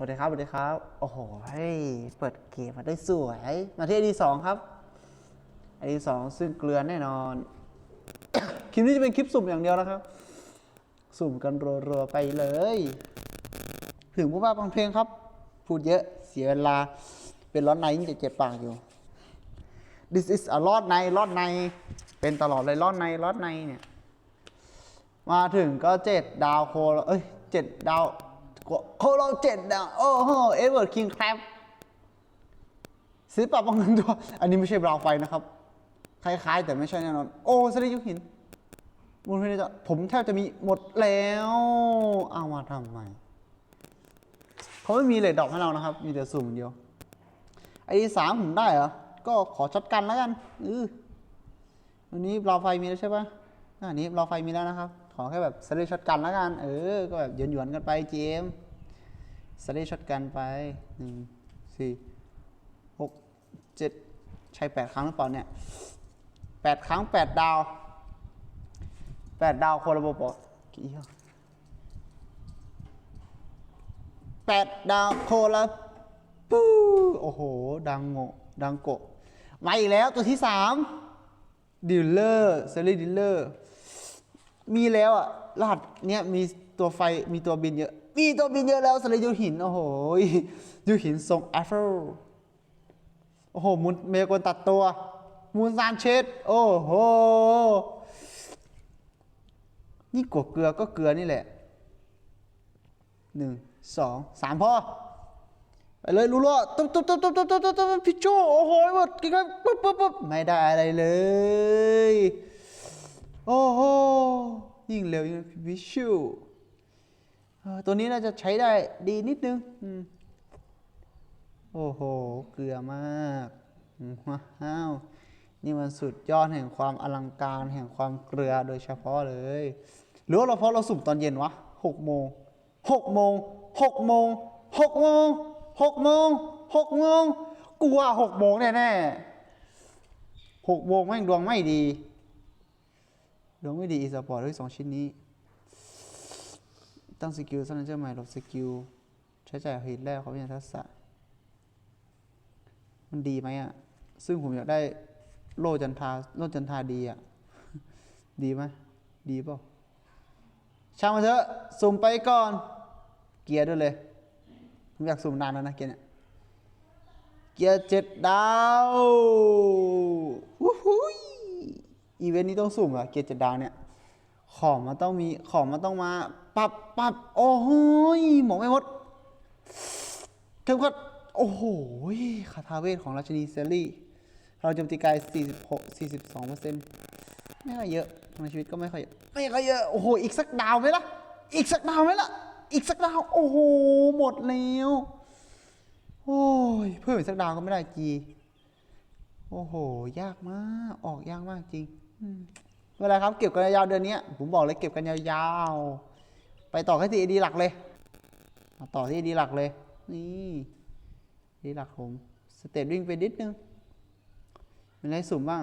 สวัสดีครับสวัสดีครับ โอ้โหเฮ้เปิดเกมมาได้สวย มาที่ไอดีสองครับไอดีสองซึ่งเกลือแน่นอน คลิปนี้จะเป็นคลิปสุ่มอย่างเดียวนะครับ สุ่มกันรัวๆไปเลย ถึงผู้ว่าบางเพลงครับ พูดเยอะเสียเวลา เป็นร้อนในยิ่งจะเจ็บปากอยู่ this is a รอดในรอดใน เป็นตลอดเลยรอดในรอดในเนี่ย มาถึงก็เจ็ดดาวโคลเอ้ยเจ็ดดาว โคโลเจ็ดดาวโอ้โหเอเวอร์คิงครับซื้อปรับป้องกันตัว อันนี้ไม่ใช่บราวไฟนะครับ คล้ายๆ แต่ไม่ใช่แน่นอน โอ้สลิยุคหินมูลพินิจผมแทบจะมีหมดแล้ว เอามาทำไมเขาไม่มีเลดดอกให้เรานะครับ มีแต่สุ่มเดียว ไอ้สามผมได้เหรอ ก็ขอช็อตกันแล้วกัน อือวันนี้ราวไฟมีแล้วใช่ปะอันนี้ราวไฟมีแล้วนะครับข อแค่แบบสเลช็อตกันแล้วกัน เออ ก็แบบหยวนๆกันไปเจมสเลช็อตกันไปหนึ่งสี่หกเจ็ดใช่แปดครั้งหรือเปล่าเนี่ยแปดครั้งแปดดาวแปดดาวโคโลโบโปกี่แปดดาวโคลาปูโอ้โห ดังโงดังโกะมาอีกแล้วตัวที่สามดิลเลอร์เซรีดิลเลอร์ มีแล้วอะรหัสเนี้ยมีตัวไฟมีตัวบินเยอะ มีตัวบินเยอะแล้วสไลด์ยูหิน โอ้โหยูหินทรงแอฟเฟลโอ้โหมุนเมกวนตัดตัวมูนซานเชสโอ้โหนี่กวเกลือก็เกลือนี่แหละหนึ่งสองสามพอไปเลยลูโลตุ๊บตุ๊บตุ๊บตุ๊บตุ๊บตุ๊บตุ๊บพิชโชโอ้โหหมดกิ๊กปุ๊บปุ๊บปุ๊บไม่ได้อะไรเลย โอ้โหยิ่งเร็วยิ่งวิชูตัวนี้น่าจะใช้ได้ดีนิดนึงโอ้โห เกลือมากว้าวนี่มันสุดยอดแห่งความอลังการแห่งความเกลือโดยเฉพาะเลย หรือว่าเราเพราะเราสุ่มตอนเย็นวะหกโมงหกโมงหกโมงหกโมงหกโมงหกโมงกูว่าหกโมงแน่ๆหกโมงแม่งดวงไม่ดี ดวงไม่ดีอีสปอร์ตด้วยสองชิ้นนี้ ตั้งสกิลสร้างเจ้าใหม่ลบสกิลใช้จ่ายหินแรกเขาเป็นทักษะ มันดีไหมอะ ซึ่งผมอยากได้โลจันทาโลจันทาดีอะ ดีไหมดีเปล่าช่างมาเถอะ สุ่มไปก่อน เกียร์ด้วยเลย ผมอยากสุ่มนานแล้วนะเกียร์เนี่ย เกียร์เจ็ดดาววู้ฮู้ อีเวนต์นี้ต้องสุ่มเหรอะเกียร์เจ็ดดาวเนี่ย ของมันต้องมี ของมันต้องมา ปับปับโอ้โหหมอไม่หมดเข้มขัดโอ้โหคาถาเวทของราชินีเซลลี่เราโจมตีกาย 46 42เปอร์เซ็นต์ไม่ค่อยเยอะในชีวิตก็ไม่ค่อยไม่ค่อยเยอะ โอ้โห อีกสักดาวไหมล่ะ อีกสักดาวไหมล่ะ อีกสักดาว โอ้โห หมดแล้ว โอ้ย เพิ่มอีกสักดาวก็ไม่ได้จี โอ้โห ยากมาก ออกยากมากจริง เป็นไรครับเก็บกันยาวเดือนนี้ผมบอกเลยเก็บกันยาวๆ ไปต่อแค่ที่ดีหลักเลย ต่อที่ดีหลักเลย นี่ดีหลักผมสเตตวิ่งไปนิดนึงเป็นไรสุ่มบ้าง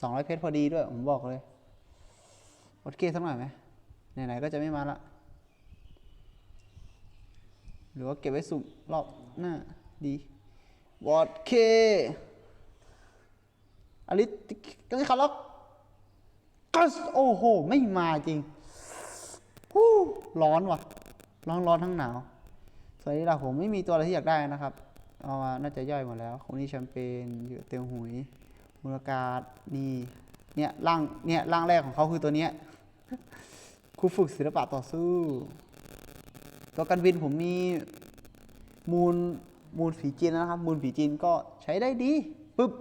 สองร้อยเพชรพอดีด้วย ผมบอกเลยโอเคสักหน่อยไหมไหนๆก็จะไม่มาละหรือว่าเก็บไว้สุ่มรอบหน้าดีวอดเคอลิสก็ไม่คาร์ล็อก กัสโอ้โห ไม่มาจริงฮู้ร้อนว่ะ ร้อนร้อนทั้งหนาวสวัสดีล่ะผมไม่มีตัวอะไรที่อยากได้นะครับ เอามาน่าจะย่อยหมดแล้วคนนี้แชมเปญเยอะเตียวหุยมูลกาดนี่เนี่ยร่างเนี่ยร่างแรกของเขาคือตัวเนี้ยครูฝึกศิลปะต่อสู้ ตัวกันบินผมมีมูลมูลผีจีนนะครับ มูลผีจีนก็ใช้ได้ดีปึ๊บ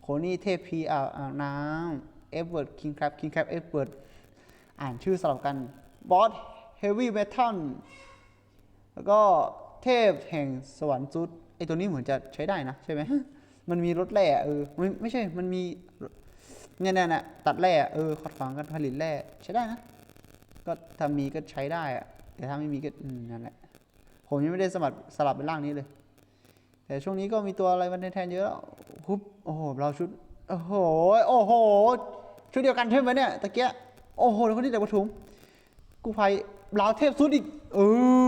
โคนี่เทพพีอ่าวอ่าวน้ำ เอฟเวิร์ดคิงครับคิงครับเอฟเวิร์ดอ่านชื่อสลับกันบอสเฮฟวี่เมทัลแล้วก็เทพแห่งสวรรค์จุดไอตัวนี้เหมือนจะใช้ได้นะ ใช่ไหม มันมีรถแร่เออไม่ไม่ใช่ มันมีเนี่ยเนี่ยเนี่ยตัดแร่เออขัดขวางการผลิตแร่ใช้ได้นะ ก็ถ้ามีก็ใช้ได้อะแต่ถ้าไม่มีก็อืมนั่นแหละ ผมยังไม่ได้สมัครสลับเป็นร่างนี้เลย แต่ช่วงนี้ก็มีตัวอะไรมาแทนเยอะแล้วฮุบโอ้โหเราชุด โอ้โห โอ้โห ชุดเดียวกันใช่ไหมเนี่ยตะเกียโอ้โหแล้วคนที่แต่ปฐมกูภัยลาวเทพสุดอีกเอ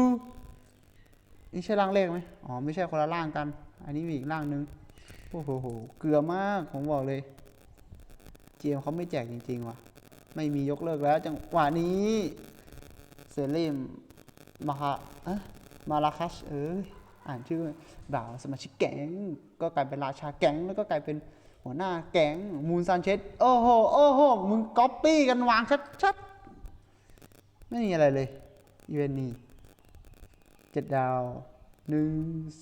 ออนี่ใช่ร่างเลขไหมอ๋อไม่ใช่คนละร่างกัน อันนี้มีอีกร่างหนึ่งโอ้โหเกลือมากผมบอกเลย เจมเขาไม่แจกจริง ๆ ว่ะ ไม่มียกเลิกแล้ว จังหวะนี้เซรีมมาฮะเอะมาลาคัชเอ้ยอ่านชื่อบ่าวสมาชิกแก๊งก็กลายเป็นราชาแก๊งแล้วก็กลายเป็น หัวหน้าแก๊งมูนซานเชสโอ้โหโอ้โหมึงก๊อปปี้กันวางชัดๆ ไม่มีอะไรเลยอีเวนต์นี้เจ็ดดาวหนึ่ง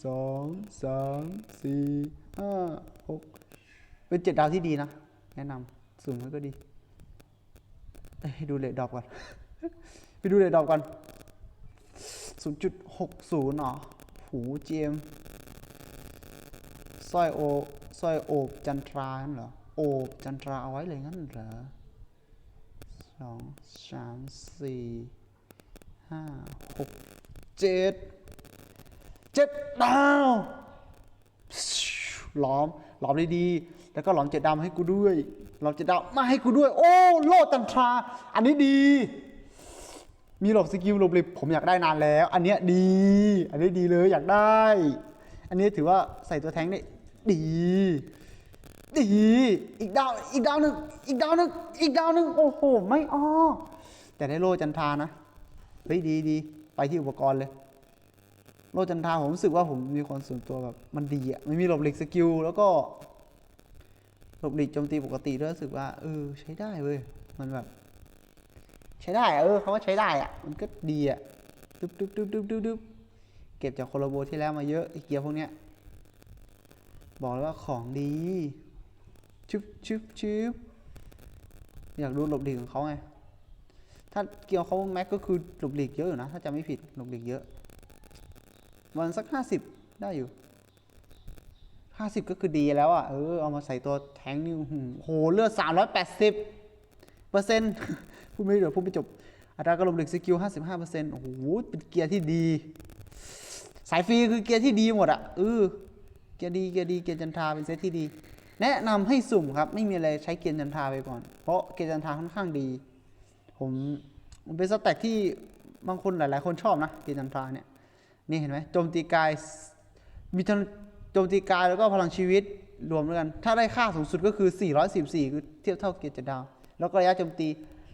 สองสามสี่ห้าหกเป็นเจ็ดดาวที่ดีนะ แนะนำสูงแล้วก็ดีเอ้ยให้ดูเลทดอปก่อน ไปดูเลทดอปก่อนศูนย์จุดหกศูนย์หรอหูเจมสร้อยโอ สร้อยโอบจันทรานเหรอ โอบจันทราเอาไว้เลยงั้นเหรอสองสามสี่ห้าหกเจ็ดเจ็ดดาวหลอมหลอมด้ดีแล้วก็หลอมเจ็ดดาวมาให้กูด้วยหลอมเจ็ดดาวมาให้กูด้วย โอ้โลดจันทรา อันนี้ดี มีหลบสกิลหลบหลิบผมอยากได้นานแล้ว อันเนี้ยดี อันนี้ดีเลยอยากได้ อันนี้ถือว่าใส่ตัวแท้งได้ ดี ดี อีกดาวอีกดาวหนึ่งอีกดาวหนึ่งอีกดาวหนึ่งโอ้โห ไม่อ้อแต่ได้โลจันทานะเฮ้ยดีดีไปที่อุปกรณ์เลย โลจันทาผมรู้สึกว่าผมมีความส่วนตัวแบบมันดีอะไมันมีหลบหลีกสกิลแล้วก็หลบหลีกโจมตีปกติด้วยรู้สึกว่าเออใช้ได้เว้ยมันแบบ ใช้ได้อะเออเขาว่าใช้ได้อะมันก็ดีอะดึ๊บดึ๊บดึ๊บดึ๊บดึ๊บดึ๊บเก็บจากโคโลโบที่แล้วมาเยอะไอเกียร์พวกเนี้ย บอกเลยว่าของดีชึบชึบชึบอยากดูหลบหลีกของเขาไง ถ้าเกี่ยวเขาแม็กก็คือหลบหลีกเยอะอยู่นะ ถ้าจำไม่ผิดหลบหลีกเยอะ วันสักห้าสิบได้อยู่ห้าสิบก็คือดีแล้วอะ เออ เอามาใส่ตัวแทงนี่อื้อหือโห เลือดสามร้อยแปดสิบเปอร์เซ็นต์พูดไม่เดี๋ยวพูดไม่จบ อัตราการะลมหลีกสกิลห้าสิบห้าเปอร์เซ็นต์โอ้โห เป็นเกียร์ที่ดี สายฟรีคือเกียร์ที่ดีหมดอะเออ เกียร์ดีเกียร์ดีเกียร์จันทราเป็นเซตที่ดี แนะนำให้สุ่มครับไม่มีอะไรใช้เกียร์จันทราไปก่อน เพราะเกียร์จันทราค่อนข้างดี ผมมันเป็นสแต็กที่บางคนหลาย ๆ คนชอบนะเกียร์จันทราเนี่ยนี่เห็นไหมโจมตีกายมีทั้งโจมตีกายแล้วก็พลังชีวิตรวมด้วยกัน ถ้าได้ค่าสูงสุดก็คือ 414 คือเทียบเท่าเกียร์จ็ดดาวแล้วก็ระยะโจมตี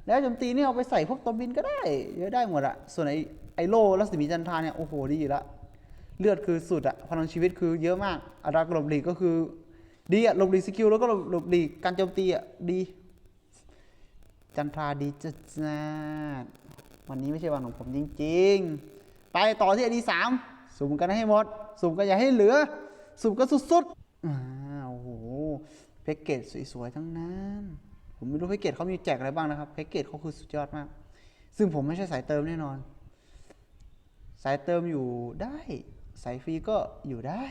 แล้วโจมตีนี่เอาไปใส่พวกตัวบินก็ได้เยอะได้หมดอะส่วนไอไอโลรัศมีจันทราเนี่ยโอ้โหดีอยู่ละ เลือดคือสุดอะพลังชีวิตคือเยอะมากอัตรากหลบหลีกก็คือดีอะหลบหลีกสกิลแล้วก็หลบหลบหลีกการโจมตีอะดี จันทราดีจัดจ้าดวันนี้ไม่ใช่วันของผมจริง ๆ ไปต่อที่อดีสามสุ่มกันให้หมด สุ่มกันอย่าให้เหลือ สุ่มกันสุดๆอ้าวโอ้โหแพ็กเกจสวยๆทั้งนั้น ผมไม่รู้แพ็กเกจเขามีแจกอะไรบ้างนะครับแพ็กเกจเขาคือสุดยอดมาก ซึ่งผมไม่ใช่สายเติมแน่นอน สายเติมอยู่ได้ สายฟรีก็อยู่ได้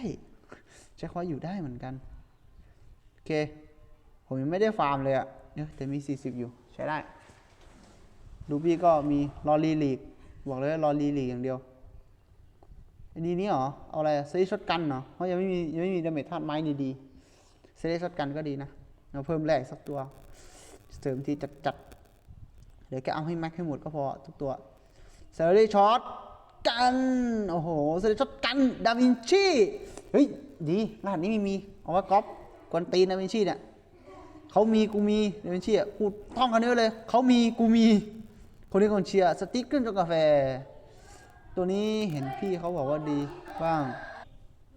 ใช้คำว่าอยู่ได้เหมือนกัน โอเค ผมยังไม่ได้ฟาร์มเลยอะเดี๋ยแต่มี 40 อยู่ใช้ได้ดูบี้ก็มีลอรีลีก บอกเลยว่าลอรีลีกอย่างเดียวอันนี้นี่เหรอ เอาอะไรเซรีช็อตกันเหรอเพราะยังไม่มียังไม่มีดาเมจธาตุไม้ดีๆเซรีช็อตกันก็ดีนะเราเพิ่มแรกสักตัว เสริมที่จัดๆเดี๋ยวแกเอาให้แม็กให้หมดก็พอทุกตัวเซรีช็อต กันโอ้โหเซรีช็อตกันดาวินชีเฮ้ยดีรหัสนี้ไมีมีเอาไว้ก๊อปกวนตีนดาวินชีเนี่ยเขามีกูมีเดวินชีอะพูดท่องกันเยอเลยเขามีกูมี คนนี้คนเชียร์สติ๊กเกอร์จกาแฟ ตัวนี้เห็นพี่เขาบอกว่าดีบ้าง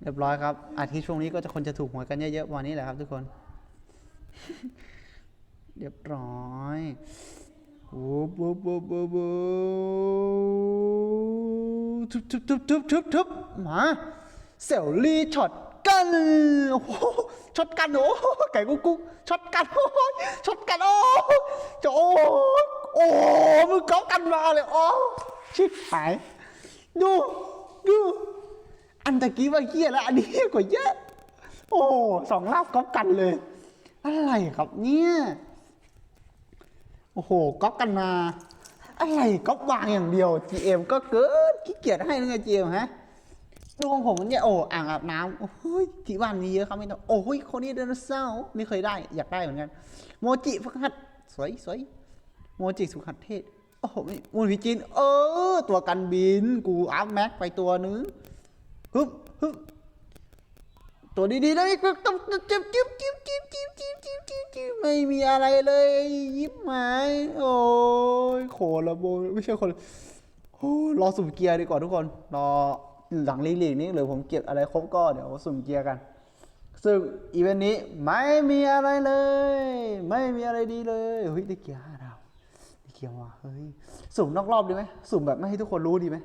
เรียบร้อยครับ อาทิตย์ช่วงนี้ก็จะคนจะถูกหวยกันเยอะๆวันนี้แหละครับทุกคน เรียบร้อย โอ้โหโบโบโบทุบทุบทุบทุบทุบทุบมาเซลลี่ช็อตกันโอ้ช็อตกันโอ้โหไก่กุ๊กกุ๊กช็อตกันโอ้ช็อตกันโอ้โหจะโอ้โหโอ้มึงเกากันมาเลยโอ้ชิบหายดูดูอันตะกี้ว่าเฮี้ยแล้วอันนี้เหี้ยกว่าเยอะ โอ้สองรอบก๊อปกันเลย อะไรครับเนี่ย โอ้โหก๊อปกันมา อะไรก๊อปวางอย่างเดียว GM ก็เกินขี้เกียจให้นึงไง GM ฮะดวงผมมันเนี่ยโอ้อ่างอาบน้ำโอ้ยที่บ้านมีเยอะครับไม่ต้องโอ้ยคนนี้ไดโนเสาร์ไม่เคยได้อยากได้เหมือนกัน โมจิฝึกหัดสวยสวยโมจิสุขัดเทศโอ้โหม่มูลพิจินเออ ตัวกันบิน กูอัพแม็กไปตัวนึงฮึบฮึบ ตัวดีๆนะนี่ก็ต้องจิ๊บจิ๊บจิ๊บจิ๊บจิ๊บจิ๊บจิ๊บจิ๊บจิ๊บไม่มีอะไรเลยยิบหมายโอ้ยโคละโบไม่ใช่คนโอ้รอสุ่มเกียร์ดีกว่าทุกคนรอหลังลีกๆนี้หรือผมเก็บอะไรครบก็เดี๋ยวสุ่มเกียร์กัน ซึ่งอีเวนต์นี้ไม่มีอะไรเลย ไม่มีอะไรดีเลยเฮ้ยได้เกียร์ห้าดาวได้เกียร์ว่ะเฮ้ยสุ่มนอกรอบดีไหมสุ่มแบบไม่ให้ทุกคนรู้ดีไหม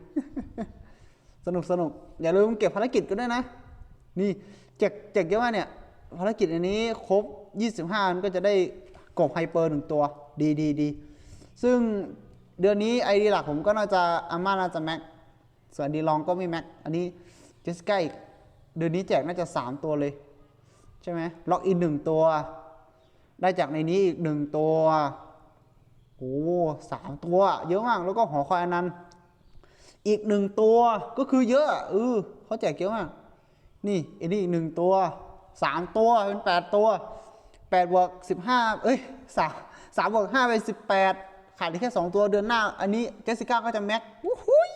สนุกสนุกอย่าลืมเก็บภารกิจกันด้วยนะ นี่ แจกแจกเยอะมากเนี่ยภารกิจอันนี้ครบ 25อันก็จะได้กบไฮเปอร์หนึ่งตัวดีดีดีซึ่งเดือนนี้ไอดีหลักผมก็น่าจะอาม่าน่าจะแม็กส่วนดีลองก็ไม่แม็กอันนี้เจสก้าอีกเดือนนี้แจกน่าจะ 3 ตัวเลย ใช่ไหมล็อกอินหนึ่งตัว ได้จากในนี้อีกหนึ่งตัวโอ้สามตัว เยอะมาก แล้วก็หอคอยอนันต์อีกหนึ่งตัวก็คือเยอะเออเขาแจกเยอะมาก นี่อันนี้อีกหนึ่งตัวสามตัวเป็นแปดตัวแปดบวกสิบห้าเอ้ยสามสามบวกห้าเป็นสิบแปดขาดอีกแค่สองตัวเดือนหน้า อันนี้เจสสิก้าก็จะแม็กวู้หุย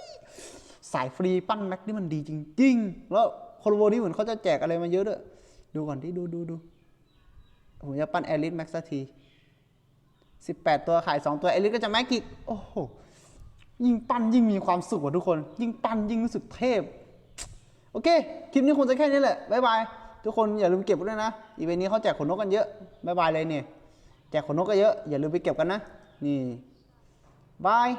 สายฟรีปั้นแม็กนี่มันดีจริง ๆ แล้วโคโลโบนี่เหมือนเขาจะแจกอะไรมาเยอะด้วย ดูก่อนที่ดูดูดูผมจะปั้นแอลิสแม็กสักทีสิบแปดตัวขายสองตัวแอลิสก็จะแม็กอีกโอ้โหยิ่งปั้นยิ่งมีความสุขกว่าทุกคน ยิ่งปั้นยิ่งรู้สึกเทพ โอเค คลิปนี้คงจะแค่นี้แหละ บ๊ายบาย ทุกคนอย่าลืมเก็บด้วยนะ อีเวนต์นี้เขาแจกขนนกกันเยอะ บ๊ายบายเลยเนี่ย แจกขนนกก็เยอะ อย่าลืมไปเก็บกันนะ นี่บาย